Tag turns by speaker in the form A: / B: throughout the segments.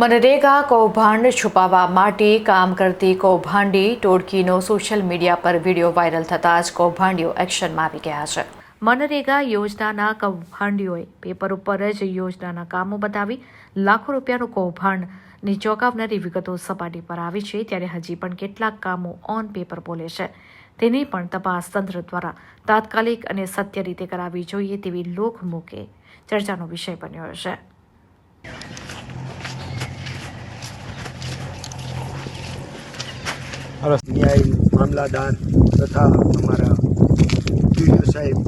A: મનરેગા કૌભાંડ છુપાવવા માટે કામ કરતી કૌભાંડી ટોળકીનો સોશિયલ મીડિયા પર વીડિયો વાયરલ થતાં જ કૌભાંડીઓ એક્શનમાં આવી ગયા છે. મનરેગા યોજનાના કૌભાંડીઓએ પેપર ઉપર જ યોજનાના કામો બતાવી લાખો રૂપિયાનું કૌભાંડની ચોંકાવનારી વિગતો સપાટી પર આવી છે, ત્યારે હજી પણ કેટલાક કામો ઓન પેપર બોલે છે. તેની પણ તપાસ તંત્ર દ્વારા તાત્કાલિક અને સત્ય રીતે કરાવવી જોઈએ તેવી લોકમુખે ચર્ચાનો વિષય બન્યો છે.
B: ન્યાય મામલાદાર તથા અમારા ડીડીઓ સાહેબ.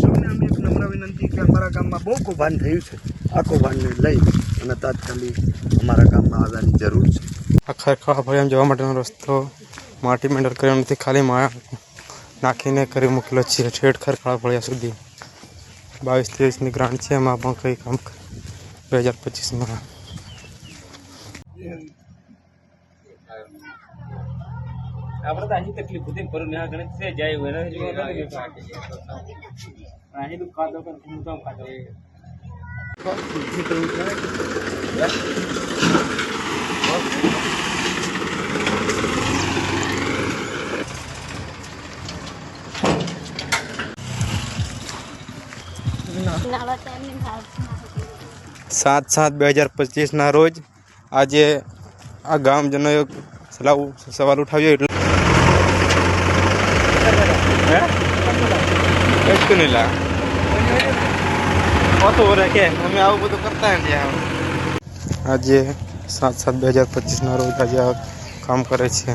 B: સૌને અમે એક નમ્ર વિનંતી કે અમારા ગામમાં બહુ કૌભાન થયું છે. આ કૌભાંડને લઈ અને તાત્કાલિક અમારા ગામમાં આવવાની જરૂર છે.
C: આ ખરખરા ભર્યા જવા માટેનો રસ્તો માટી મેન્ડર કર્યો નથી, ખાલી માયા નાખીને કરી મૂકેલો છે. ઠેઠ ખરખરા ભળ્યા સુધી બાવીસ ત્રેવીસની ગ્રાન્ટ છે, એમાં પણ કંઈ કામ બે હજાર પચીસમાં.
D: આપણે તો અહીં તકલીફ હતી પર ને ગણિત છે જાય હોય ને અહીં તો ખાધો કર હું તો ખાધો
C: સાત સાત બે હજાર પચીસના રોજ આજે આ ગામજનોએ સલાહ સવાલ ઉઠાવ્યો એટલે હે? નહીં લા. ઓતો કે, અમે આવું બધું કરતા નથી આજે સાત સાત બે હજાર પચીસના રોજ આજે કામ કરે છે.